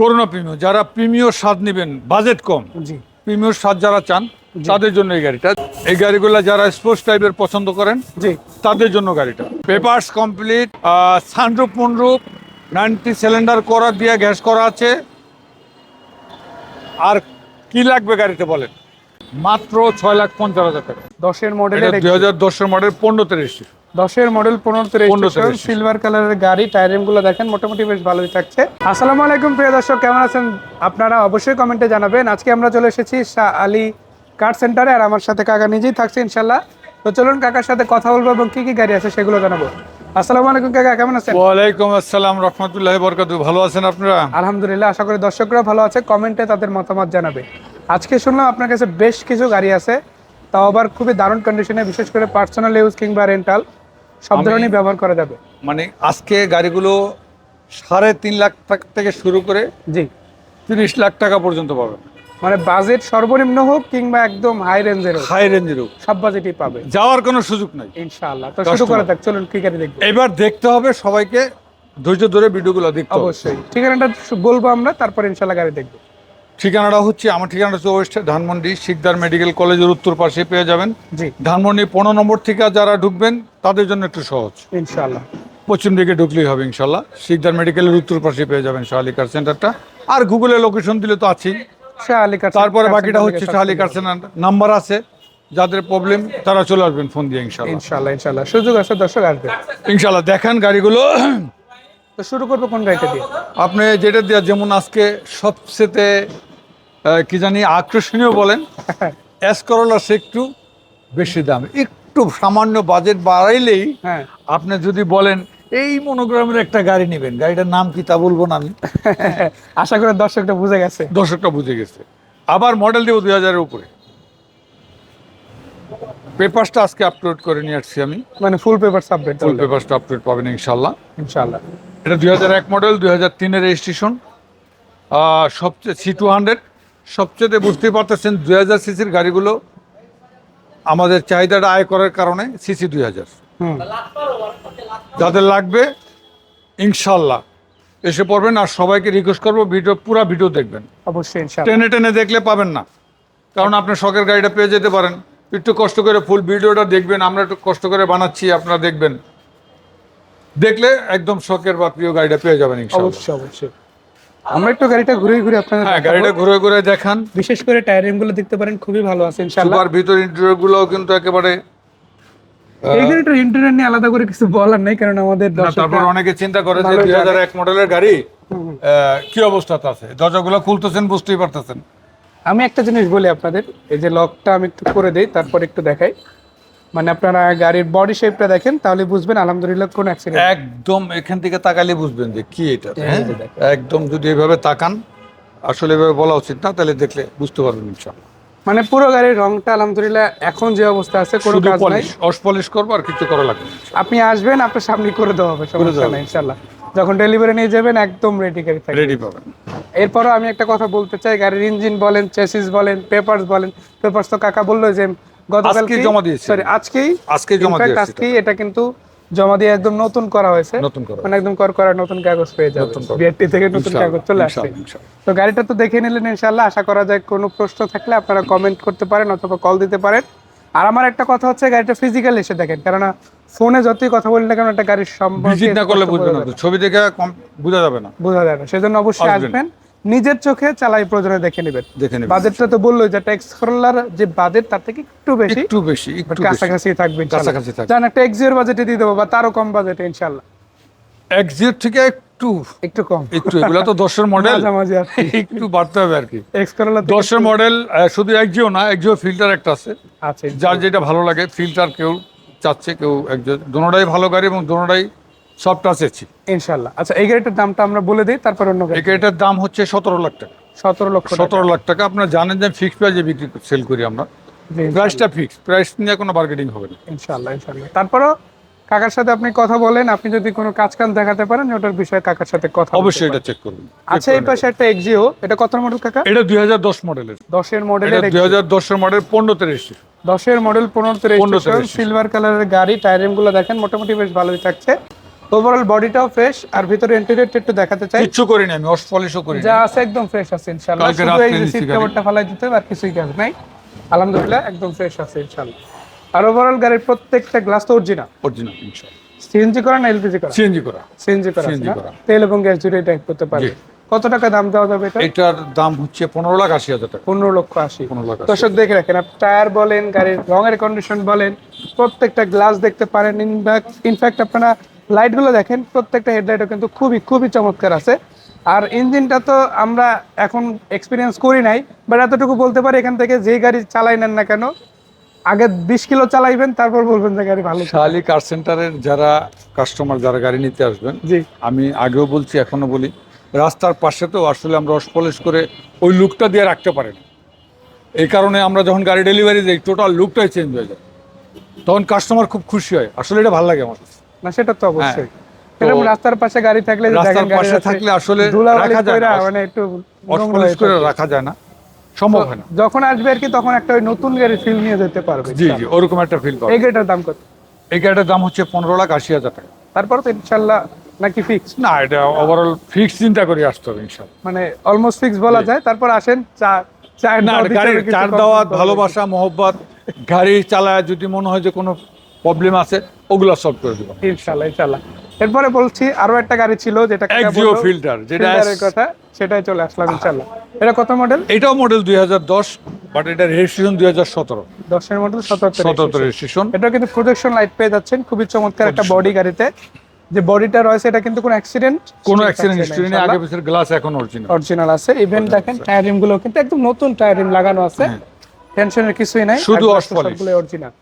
Corona প্রিমিয় যারা প্রিমিয় স্বাদ নেবেন বাজেট কম। জি। প্রিমিয় স্বাদ যারা চান তাদের জন্য এই গাড়িটা। এই গাড়িগুলো যারা স্পোর্টস টাইপের পছন্দ করেন জি। তাদের জন্য গাড়িটা। Papers complete sunroof moonroof ninety cylinder করা দিয়ে গ্যাস করা আছে। আর কি লাগবে গাড়িতে বলেন? মাত্র ছয় লাখ পঞ্চাশ হাজার টাকা। দশের এটা মডেলের দুই হাজার দশের মডেল পনেরোতে রেজিস্ট্রি দশের মডেল পনেরোতে 15 তে রেজিস্ট্রেশন সিলভার কালারের গাড়ি টায়ারিংগুলো দেখেন মোটামুটি বেশ ভালোই থাকছে। আসসালামু আলাইকুম প্রিয় দর্শক কেমন আছেন? আপনারা অবশ্যই কমেন্টে জানাবেন। আজকে আমরা চলে এসেছি শাহ আলী কার সেন্টারে আর আমার সাথে কাকা নিজেই থাকছে ইনশাল্লাহ তো চলুন কাকার সাথে কথা বলব এবং কি কি গাড়ি আছে সেগুলো জানাব। আসসালামু আলাইকুম কাকা কেমন আছেন? ওয়ালাইকুম আসসালাম রহমতুল্লাহ বরকাতু ভালো আছেন আপনারা? আলহামদুলিল্লাহ আশা করি দর্শকরা ভালো আছে। কমেন্টে তাদের মতামত জানাবে। আজকে শুনলাম আপনার কাছে বেশ কিছু গাড়ি আছে। তাও আবার খুবই দারুণ কন্ডিশনে বিশেষ করে পার্সোনাল ইউজ কিংবা রেন্টাল সব ধরনের ব্যবহার করা যাবে। মানে আজকে গাড়িগুলো সাড়ে তিন লাখ টাকা থেকে শুরু করে জি। তিরিশ লাখ টাকা পর্যন্ত পাবেন মানে বাজেট সর্বনিম্ন হোক কিংবা একদম হাই রেঞ্জের হোক হাই রেঞ্জের হোক। সব বাজেটই পাবে। যাওয়ার কোনো সুযোগ নাই। ইনশাআল্লাহ। তো শুরু করা যাক চলুন কি গাড়ি দেখব। এবার দেখতে হবে সবাইকে ধৈর্য ধরে ভিডিওগুলো দেখতে অবশ্যই। ঠিকানাটা বলব আমরা তারপর ইনশাআল্লাহ গাড়ি দেখব। ঠিকানাটা হচ্ছে আমার ঠিকানাটা হচ্ছে ওয়েস্ট ধানমন্ডি শিকদার মেডিকেল কলেজের উত্তর পাশে পেয়ে যাবেন। জি। ধানমন্ডি পনেরো নম্বর থেকে যারা ঢুকবেন তাদের জন্য একটু সহজ। ইনশাআল্লাহ। পশ্চিম দিকে ঢুকলেই হবে ইনশাল্লাহ শিকদার মেডিকেলের উত্তর পাশে পেয়ে যাবেন শাহালিকার সেন্টারটা। আর গুগলে লোকেশন দিলে তো আছেই। শাহ আলী তারপরে বাকিটা হচ্ছে শাহালিকার সেন্টার। নাম্বার আছে। যাদের প্রবলেম তারা চলে আসবেন ফোন দিয়ে ইনশাল্লাহ ইনশাআল্লাহ ইনশাল্লাহ সুযোগ আছে দর্শক আসবে। ইনশাল্লাহ দেখান গাড়িগুলো। তো শুরু করব কোন গাড়িটা দিয়ে? আপনি যেটা দেওয়া যেমন আজকে সবচেয়ে কি জানি আকর্ষণীয় বলেন এস করোলা সে একটু বেশি দাম। একটু সামান্য বাজেট বাড়াইলেই হ্যাঁ। আপনি যদি বলেন এই মনোগ্রামের একটা গাড়ি নেবেন। গাড়িটার নাম কি তা বলব না আমি। আশা করি দর্শকটা বুঝে গেছে। দর্শকটা বুঝে গেছে। আবার মডেল দেবো দুই হাজারের উপরে। পেপারসটা আজকে আপলোড করে নিয়ে আসছি আমি। মানে ফুল পেপার সাবমিট ফুল পেপারসটা আপলোড পাবেন ইনশাল্লাহ ইনশাআল্লাহ। এটা দুই হাজার এক মডেল দুই হাজার তিনের রেজিস্ট্রেশন সবচেয়ে সি টু হান্ড্রেড সবচেয়ে বুঝতেই পারতেছেন দুই হাজার সিসির গাড়িগুলো আমাদের চাহিদাটা আয় করার কারণে সিসি দুই হাজার। হুম। যাদের লাগবে ইনশাল্লাহ এসে পড়বেন আর সবাইকে রিকোয়েস্ট করব ভিডিও পুরো ভিডিও দেখবেন। অবশ্যই টেনে টেনে দেখলে পাবেন না। কারণ আপনি শখের গাড়িটা পেয়ে যেতে পারেন। একটু কষ্ট করে ফুল ভিডিওটা দেখবেন আমরা একটু কষ্ট করে বানাচ্ছি আপনারা দেখবেন। দেখলে একদম শখের বা প্রিয় গাড়িটা পেয়ে যাবেন অবশ্যই অবশ্যই। আমরা একটু গাড়িটা ঘুরে ঘুরে আপনাদের হ্যাঁ গাড়িটা ঘুরে ঘুরে দেখান। বিশেষ করে টায়ারিংগুলো দেখতে পারেন খুবই ভালো আছে ইনশাআল্লাহ। সুপার ভিতর ইন্টেরিয়রগুলো কিন্তু একেবারে এই গাড়িটার ইন্টেরিয়র নিয়ে আলাদা করে কিছু বলার নেই কারণ আমাদের না, তারপর অনেকে চিন্তা করে যে ভালোই দুই হাজার এক মডেলের গাড়ি কি অবস্থাতে আছে? দরজাগুলো খুলতেছেন বুঝতেই পারতেছেন। আমি একটা জিনিস বলি আপনাদের এই যে লকটা আমি একটু করে দেই তারপর একটু দেখাই। মানে আপনারা গাড়ির বডি শেপটা দেখেন তাহলে বুঝবেন আলহামদুলিল্লাহ কোন অ্যাক্সিডেন্ট একদম এখান থেকে তাকালে বুঝবেন যে কি এটা হ্যাঁ? একদম যদি এভাবে তাকান আসলে এভাবে বলা উচিত না তাহলে দেখলে বুঝতে পারবেন ইনশাল্লাহ মানে পুরো গাড়ির রংটা আলহামদুলিল্লাহ এখন যে অবস্থা আছে কোনো কাজ নাই। অস পলিশ করব আর কিছু করা লাগবে আপনি আসবেন আপনার সামনে করে দেওয়া হবে সমস্যা নাই ইনশাআল্লাহ। যখন ডেলিভারি নিয়ে যাবেন একদম রেডি গাড়ি থাকবে রেডি পাবেন। এরপরও আমি একটা কথা বলতে চাই গাড়ির ইঞ্জিন বলেন চেসিস বলেন পেপারস বলেন পেপারস তো কাকা বলল যে গতকাল জমা দিয়েছি। সরি আজকেই আজকে জমা দিয়েছি আজকেই এটা কিন্তু জমা দিয়ে একদম নতুন করা হয়েছে। নতুন করা মানে একদম কর করা নতুন কাগজ পেয়ে যাবে। বিআরটি থেকে নতুন কাগজ চলে আসছে ইনশাআল্লাহ, ইনশাআল্লাহ। তো গাড়িটা তো দেখে নিলেন ইনশাআল্লাহ আশা করা যায় কোনো প্রশ্ন থাকলে আপনারা কমেন্ট করতে পারেন অথবা কল দিতে পারেন। আর আমার একটা কথা হচ্ছে গাড়িটা ফিজিক্যাল এসে দেখেন। কেননা ফোনে যতই কথা বলি না কেন একটা গাড়ির সম্পর্কে না করলে স্পষ্ট বুঝবেন না ছবি দেখে বোঝা যাবে না। বোঝা যায় না। সেজন্য অবশ্যই আসবেন। নিজের চোখে চালাই প্রয়োজনে দেখে নেবেন। দেখে নেবেন। বাজেটটা তো বললোই যে ট্যাক্স করলার যে বাজেট তার থেকে একটু বেশি। একটু বেশি একটু কাছাকাছি থাকবে ইনশাআল্লাহ। কাছাকাছি থাকবে। জান একটা এক্সিওর বাজেটে দিয়ে দেবো বা তারও কম বাজেটে ইনশাল্লাহ। এক্সিট থেকে একটু। একটু কম। একটু এগুলো তো দশের মডেল একটু বাড়তে হবে আর কি। দশের মডেল শুধু একজিও না একজিও ফিল্টার একটা আছে। আছে। যার যেটা ভালো লাগে ফিল্টার কেউ চাচ্ছে কেউ একজন দোনোটাই ভালো গাড়ি এবং দোনোটাই সব টাচ এসি ইনশাল্লাহ আচ্ছা এই গাড়িটার দামটা আমরা বলে দিই তারপর অন্য গাড়ি। এই গাড়িটার দাম হচ্ছে সতেরো লাখ টাকা। সতেরো লক্ষ সতেরো লাখ টাকা। আপনারা জানেন যে ফিক্সড প্রাইজে বিক্রি সেল করি আমরা। প্রাইসটা ফিক্স প্রাইস নিয়ে কোনো মার্কেটিং হবে না। ইনশাল্লাহ ইনশাল্লাহ তারপরও কাকার সাথে আপনি কথা বলেন। আপনি যদি কোনো কাজ কাম দেখাতে পারেন ওটার বিষয়ে কাকার সাথে কথা অবশ্যই এটা চেক করবেন আচ্ছা এই পাশে একটা এক্সিও এটা কত মডেল কাকা? এটা দুই হাজার দশ মডেলের দশের এটা মডেলের দুই হাজার দশের মডেল পনেরোতে রেজিস্ট্রি দশের মডেল পনেরোতে 15 তে রেজিস্ট্রেশন। সিলভার কালারের গাড়ি টায়ারিংগুলো দেখেন মোটামুটি বেশ ভালোই থাকছে। ওভারঅল বডিটাও ফ্রেশ আর ভিতরে ইন্টেরিয়রটা একটু দেখাতে চাই। কিচ্ছু করিনি আমি অস পলিশও করিনি। যা আছে একদম ফ্রেশ আছে ইনশাআল্লাহ। শুধু এই সিট কভারটা ফালাই দিতে আর কিছুই কাজ নাই। আলহামদুলিল্লাহ একদম ফ্রেশ আছে ইনশাআল্লাহ। আর ওভারঅল গাড়ির প্রত্যেকটা গ্লাস তো অরিজিনাল অরিজিনাল ইনশাআল্লাহ। সিএনজি করা না এলপিজি করা? সিএনজি করা। সিএনজি করা করা। তেল এবং গ্যাস জুড়ে টাইপ করতে পারবে। কত টাকা দাম দেওয়া যাবে এটা? এটার দাম হচ্ছে পনেরো লাখ আশি হাজার টাকা। পনেরো লক্ষ আশি। পনেরো লাখ আশি। দর্শক দেখে রাখেন আপনি টায়ার বলেন গাড়ির রঙের কন্ডিশন বলেন প্রত্যেকটা গ্লাস দেখতে পারেন। ইনফ্যাক্ট আপনারা লাইটগুলো দেখেন প্রত্যেকটা হেডলাইটও কিন্তু খুবই খুবই চমৎকার আছে। আর ইঞ্জিনটা তো আমরা এখন এক্সপিরিয়েন্স করি নাই বাট এতটুকু বলতে পারি এখান থেকে যে গাড়ি চালাই নেন না কেন আগে বিশ কিলো চালাইবেন তারপর বলবেন যে গাড়ি ভালো শাহালি কার সেন্টারের যারা কাস্টমার যারা গাড়ি নিতে আসবেন জি। আমি আগেও বলছি এখনও বলি রাস্তার পাশে তো আসলে আমরা রস পলিশ করে ওই লুকটা দিয়ে রাখতে পারি না এই কারণে আমরা যখন গাড়ি ডেলিভারি দিই টোটাল লুকটাই চেঞ্জ হয়ে যায়। তখন কাস্টমার খুব খুশি হয়। আসলে এটা ভালো লাগে আমার কাছে। না সেটা তো অবশ্যই। এরকম রাস্তার পাশে গাড়ি থাকলে রাস্তার পাশে থাকলে আসলে ধুলাবালি রাখা যায় কইরা না। মানে একটু রস নোংরা পলিশ হয়ে করে রাখা যায় না সম্ভব হয় না। যখন আসবে আর কি তখন একটা ওই নতুন গাড়ি ফিল নিয়ে যেতে পারবে জি জি ওরকম একটা ফিল করে এই গাড়িটার দাম কত? এই গাড়িটার দাম হচ্ছে পনেরো লাখ আশি হাজার টাকা। তারপর তো ইনশাল্লাহ নাকি ফিক্স না এটা ওভারঅল ফিক্স চিন্তা করে আসতে হবে ইনশাল্লাহ মানে অলমোস্ট ফিক্স বলা যায়। তারপর আসেন চা চায়ের না গাড়ির চার দাওয়াত ভালোবাসা মহব্বত গাড়ি চালায় যদি মনে হয় যে কোনো প্রবলেম আছে ওগুলো সলভ করে দেবো। ইনশাল্লাহ ইনশাল্লাহ। এরপরে বলছি আরও একটা গাড়ি ছিল যেটা এক্সিও ফিল্টার যেটা কথা সেটাই চলে আসলাম ইনশাল্লাহ। এটা কত মডেল এটাও মডেল দুই হাজার দশ বাট এটা রেজিস্ট্রেশন দুই হাজার সতেরো। দশের মডেল সতেরো সতেরো রেজিস্ট্রেশন এটা কিন্তু প্রোটেকশন লাইট পেয়ে যাচ্ছেন খুবই চমৎকার একটা বডি গাড়িতে। যে বডিটা রয়েছে এটা কিন্তু কোনো অ্যাক্সিডেন্ট কোনো অ্যাক্সিডেন্ট হিস্ট্রি নেই আগে পিছের গ্লাস এখন অরিজিনাল অরিজিনাল আছে। ইভেন দেখেন টায়ার রিমগুলো কিন্তু একদম নতুন টায়ার রিম লাগানো আছে। টেনশনের কিছুই নাই হ্যাঁ। শুধু অরিজিনাল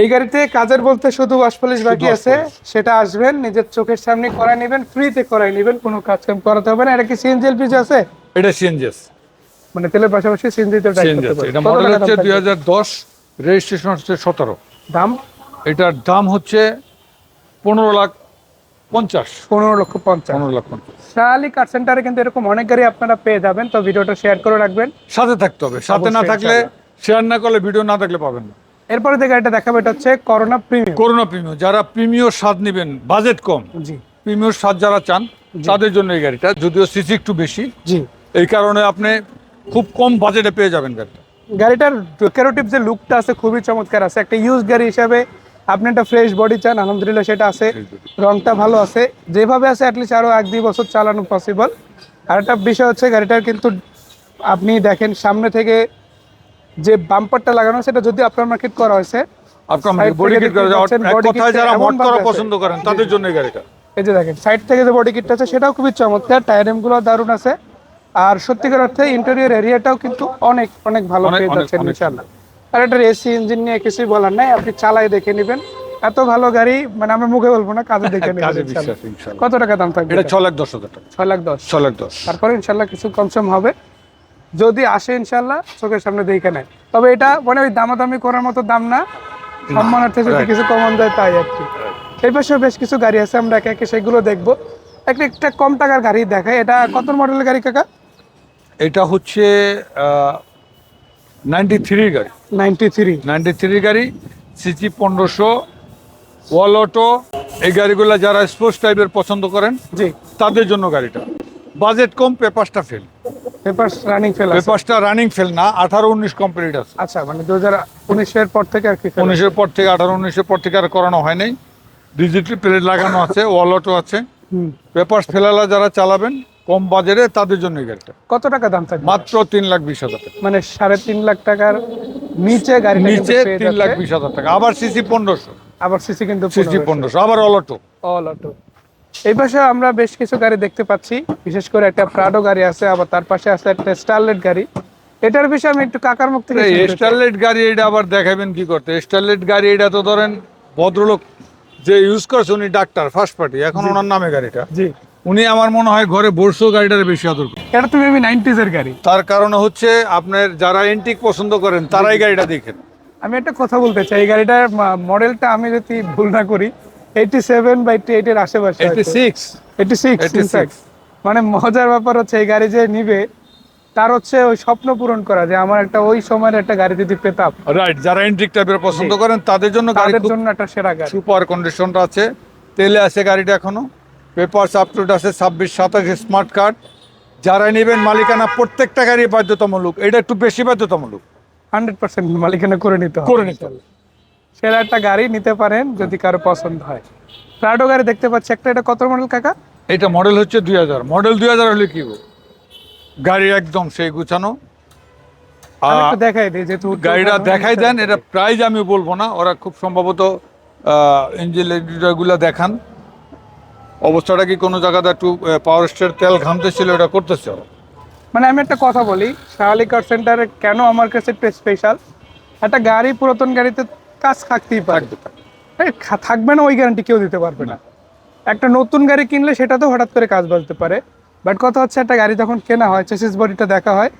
এই গাড়িতে কাজের বলতে শুধু ওয়াশ পলিশ বাকি আছে। সেটা আসবেন নিজের চোখের সামনে করাই নেবেন ফ্রিতে করাই নেবেন কোনো কাজ কাম করাতে হবে না। এটা কি সিএনজি এলপিজি আছে? এটা সিএনজিএস মানে তেলের পাশাপাশি সিএনজি তে এটা মডেল হচ্ছে থাকবে? দুই হাজার দশ রেজিস্ট্রেশন হচ্ছে সতেরো। দাম? এটার দাম হচ্ছে পনেরো লাখ পঞ্চাশ। পনেরো লক্ষ পঞ্চাশ। পনেরো পঞ্চাশ। শাহালি কার সেন্টারে কিন্তু এরকম অনেক গাড়ি আপনারা পেয়ে যাবেন। তো ভিডিওটা শেয়ার করে রাখবেন। সাথে থাকতে হবে। সাথে না থাকলে শেয়ার না করলে ভিডিও না থাকলে পাবেন না। এরপরে যে গাড়িটা দেখাবো এটা হচ্ছে করোনা প্রিমিয়াম করোনা প্রিমিও যারা প্রিমিও স্বাদ নেবেন বাজেট কম জি। প্রিমিও স্বাদ যারা চান তাদের জন্য এই গাড়িটা যদিও সিসি একটু বেশি। জি। এই কারণে আপনি খুব কম বাজেটে পেয়ে যাবেন গাড়িটা। গাড়িটার ডেকোরেটিভ যে লুকটা আছে খুবই চমৎকার আছে। একটা ইউজ গাড়ি হিসাবে আপনি একটা ফ্রেশ বডি চান আলহামদুলিল্লাহ সেটা আছে। রংটা ভালো আছে। যেভাবে আছে অ্যাটলিস্ট আরও এক দুই বছর চালানো পসিবল আর একটা বিষয় হচ্ছে গাড়িটার কিন্তু আপনি দেখেন সামনে থেকে যে বাম্পারটা লাগানো সেটা যদি আপনার মার্কেট করা হয়েছে বডি কিট করে দেখতে যাওয়ার পাচ্ছেন, এক body কথায় যারা মট করা পছন্দ করেন তাদের জন্য গাড়িটা। এই যে দেখেন সাইড থেকে যে বডি কিটটা আছে সেটাও খুবই চমৎকার টায়ারগুলো দারুণ আছে। আর সত্যিকার অর্থে ইন্টেরিয়র এরিয়াটাও কিন্তু অনেক অনেক ভালো অনেক, পেয়ে যাচ্ছেন ইনশাআল্লাহ। আর এটার এসি ইঞ্জিন নিয়ে কিছুই বলার নাই আপনি চালাই দেখে নেবেন। এত ভালো গাড়ি মানে আমরা মুখে বলব না কাজে দেখে কত টাকা দাম থাকবে এটা? ছ লাখ দশ হাজার টাকা। ছয় লাখ দশ। ছ লাখ দশ। তারপরে ইনশাল্লাহ কিছু কমসম হবে। যদি আসে ইনশাল্লাহ চোখের সামনে দেখে নেয়। তবে এটা মানে ওই দামাদামি করার মতো দাম না। সম্মানার্থে যদি কিছু কমন দেয় তাই আর কি। এই পাশেও বেশ কিছু গাড়ি আছে আমরা একে একে সেগুলো দেখব। একটা একটা কম টাকার গাড়ি দেখায়। এটা কত মডেলের গাড়ি কাকা? এটা হচ্ছে নাইনটি থ্রি গাড়ি। নাইনটি থ্রি নাইনটি থ্রি গাড়ি সিসি পনেরোশো ওয়াল অটো এই গাড়িগুলো যারা স্পোর্টস টাইপের পছন্দ করেন জি। তাদের জন্য গাড়িটা। বাজেট কম পেপারসটা ফেল পেপার রানিং ফেল আছে। পেপারসটা রানিং ফেল না আঠারো উনিশ কমপ্লিট আছে। আচ্ছা মানে দু হাজার উনিশের পর থেকে আর কি। উনিশের পর থেকে আঠারো উনিশের পর থেকে আর করানো হয় নাই। ডিজিটাল প্লেট লাগানো আছে ওয়াল অটো আছে। হুম। পেপার ফেলালা যারা চালাবেন কম বাজারে তাদের জন্য গাড়িটা। কত টাকা দাম থাকবে? মাত্র তিন লাখ বিশ হাজার টাকা। মানে সাড়ে তিন লাখ টাকার নিচে গাড়ি নিচে তিন লাখ বিশ হাজার টাকা। আবার সিসি পনেরোশো। আবার সিসি কিন্তু সিসি পনেরোশো আবার অল অটো অল অটো এই পাশে আমরা বেশ কিছু গাড়ি দেখতে পাচ্ছি। বিশেষ করে একটা প্রাডো গাড়ি আছে আবার তার পাশে আছে একটা স্টারলেট গাড়ি। এটার বিষয়ে আমি একটু কাকার মুখ থেকে। স্টারলেট গাড়ি এটা আবার দেখাবেন কি করতে? স্টারলেট গাড়ি এটা তো ধরেন ভদ্রলোক যে ইউজ করছে উনি ডাক্তার ফার্স্ট পার্টি এখন ওনার নামে গাড়িটা। জি। উনি আমার মনে হয় ঘরে বসেও গাড়িটার বেশি আদর করে। এটা তুমি আমি নাইনটিজ এর গাড়ি। তার কারণ হচ্ছে আপনার যারা এন্টিক পছন্দ করেন তারাই গাড়িটা দেখেন। আমি একটা কথা বলতে চাই এই গাড়িটার মডেলটা আমি যদি ভুল না করি এইটি সেভেন বা এইটি এইটের আশেপাশে এইটি সিক্স এইটি 86 মানে মজার ব্যাপার হচ্ছে এই গাড়ি যে নিবে তার হচ্ছে ওই স্বপ্ন পূরণ করা যে আমার একটা ওই সময়ের একটা গাড়ি যদি পেতাম। রাইট যারা এন্ট্রিক টাইপের পছন্দ করেন তাদের জন্য তাদের জন্য একটা সেরা গাড়ি। সুপার কন্ডিশনটা আছে। তেলে আছে গাড়িটা এখনও। পেপারস আপটুড আছে ছাব্বিশ সাতাশ স্মার্ট কার্ড যারা নেবেন মালিকানা প্রত্যেকটা গাড়ি বাধ্যতামূলক। এটা একটু বেশি বাধ্যতামূলক। হান্ড্রেড পার্সেন্ট মালিকানা করে নিতে হবে। করে নিতে হবে। সেরা একটা গাড়ি নিতে পারেন যদি কারও পছন্দ হয়। প্রাডো গাড়ি দেখতে পাচ্ছি একটা এটা কত মডেল কাকা? এটা মডেল হচ্ছে দুই হাজার। মডেল দুই হাজার হলে কি? গাড়ি একদম সেই গুছানো। দেখাই দিই যেহেতু গাড়িটা দেখাই দেন এটা প্রাইস আমি বলব না ওরা খুব সম্ভবত ইঞ্জিনিয়ারগুলো দেখান। অবস্থাটা কি কোনো জায়গাতে একটু পাওয়ার স্টার তেল ঘামতেছিল এটা করতেছে। মানে আমি একটা কথা বলি শাহালি কার সেন্টারে কেন আমার কাছে একটু স্পেশাল একটা গাড়ি পুরাতন গাড়িতে কাজ থাকতেই পারে। থাকবে না ওই গ্যারান্টি কেউ দিতে পারবে না। একটা নতুন গাড়ি কিনলে সেটা তো হঠাৎ করে কাজ বাজতে পারে। বাট কথা হচ্ছে একটা গাড়ি যখন কেনা হয় চেসিস বডিটা দেখা হয়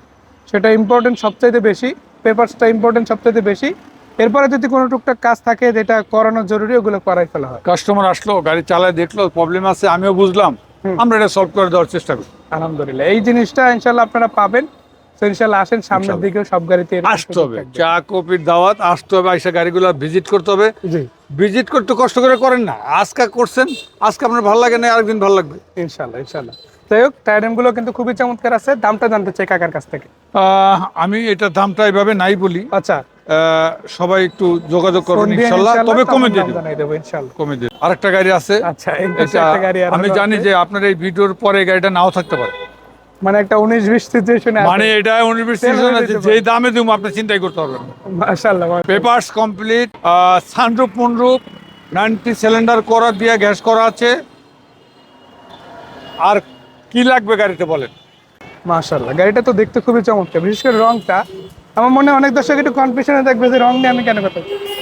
সেটা ইম্পর্টেন্ট সবচাইতে বেশি পেপারসটা ইম্পর্টেন্ট সবচাইতে বেশি। এরপরে যদি কোনো টুকটাক কাজ থাকে যেটা করানো জরুরি ওগুলো করাই ফেলা হয়। কাস্টমার আসলো গাড়ি চালায় দেখল প্রবলেম আছে আমিও বুঝলাম। আমরা এটা সলভ করে দেওয়ার চেষ্টা করি। আলহামদুলিল্লাহ। এই জিনিসটা ইনশাল্লাহ আপনারা পাবেন। তো ইনশাল্লাহ আসেন সামনের। দিকেও সব গাড়িতে আসতে হবে। চা কপির দাওয়াত আসতে হবে আইসা গাড়িগুলো ভিজিট করতে হবে। ভিজিট করতে কষ্ট করে করেন না। আজকে করছেন আজকে আপনার ভালো লাগে না আরেকদিন ভালো লাগবে। ইনশাল্লাহ ইনশাল্লাহ। যাই হোক টায়ারিংগুলো কিন্তু খুবই চমৎকার আছে। দামটা জানতে চাই কাকার কাছ থেকে। আমি এটা দামটা এইভাবে নাই বলি। আচ্ছা। সবাই একটু যোগাযোগ করবেন ফোন ইনশাল্লাহ। তবে কমে দিয়ে দেবো। ইনশাল্লাহ। কমে দিয়ে আরেকটা গাড়ি আছে। আচ্ছা আমি জানি যে আপনার এই ভিডিওর পরে গাড়িটা নাও থাকতে পারে। মানে একটা উনিশ বিশ সিচুয়েশনে মানে এটা Sell হয়ে আছে। যেই দামে আপনি চিন্তাই করতে। মাশাআল্লাহ পেপারস কমপ্লিট নাইনটি সিলিন্ডার করা দিয়ে গ্যাস করা আছে। আর কি লাগবে গাড়িতে বলেন? মাশাআল্লাহ গাড়িটা তো দেখতে খুবই চমৎকার। বিশেষ করে রংটা আমার মনে হয় অনেক দর্শক একটু কনফিউশনে দেখবে যে রং নিয়ে আমি কেন কথা বলছি?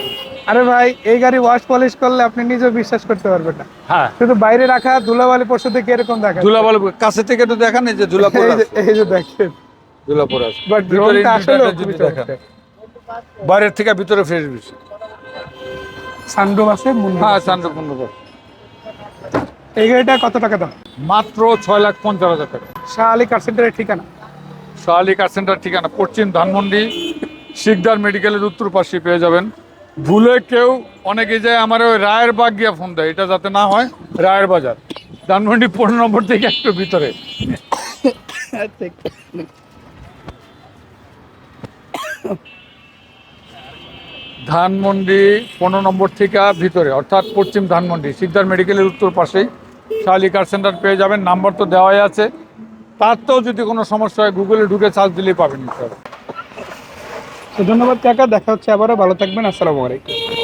আরে ভাই এই গাড়ি ওয়াশ পলিশ করলে আপনি নিজেও বিশ্বাস করতে পারবেন না। হ্যাঁ। শুধু বাইরে রাখা ধুলাবালি পরশু থেকে এরকম দেখা ধুলা বলে কাছে থেকে তো দেখান এই যে ধুলা পড়ে এই যে আছে। এই যে দেখেন। ধুলা পড়ে আছে। বাট রংটা আসলে যদি দেখেন। বাইরের থেকে ভিতরে ফ্রেশ বেশি। সানরুম আছে মুন্ডু হ্যাঁ আছে। সানরুপ এই গাড়িটা কত টাকা দাম? মাত্র ছয় লাখ পঞ্চাশ হাজার টাকা। শাহ আলী কার সেন্টারের ঠিকানা? শাহালি কার সেন্টার ঠিকানা পশ্চিম ধানমন্ডি শিকদার মেডিকেলের উত্তর পাশে পেয়ে যাবেন। ভুলে কেউ অনেকে যায় আমার ওই রায়ের বাগ গিয়া ফোন দেয়, এটা যাতে না হয়, রায়ের বাজার। ধানমন্ডি পনেরো নম্বর থেকে একটু ভিতরে। ধানমন্ডি পনেরো নম্বর থেকে ভিতরে, অর্থাৎ পশ্চিম ধানমন্ডি শিকদার মেডিকেলের উত্তর পাশেই। শাহালি কার সেন্টার পেয়ে যাবেন, নাম্বার তো দেওয়াই আছে। তার তো যদি কোনো সমস্যা হয় গুগলে ঢুকে সার্চ দিলেই পাবেন। তো ধন্যবাদ কাকা দেখা হচ্ছে আবারও ভালো থাকবেন আসসালামু আলাইকুম।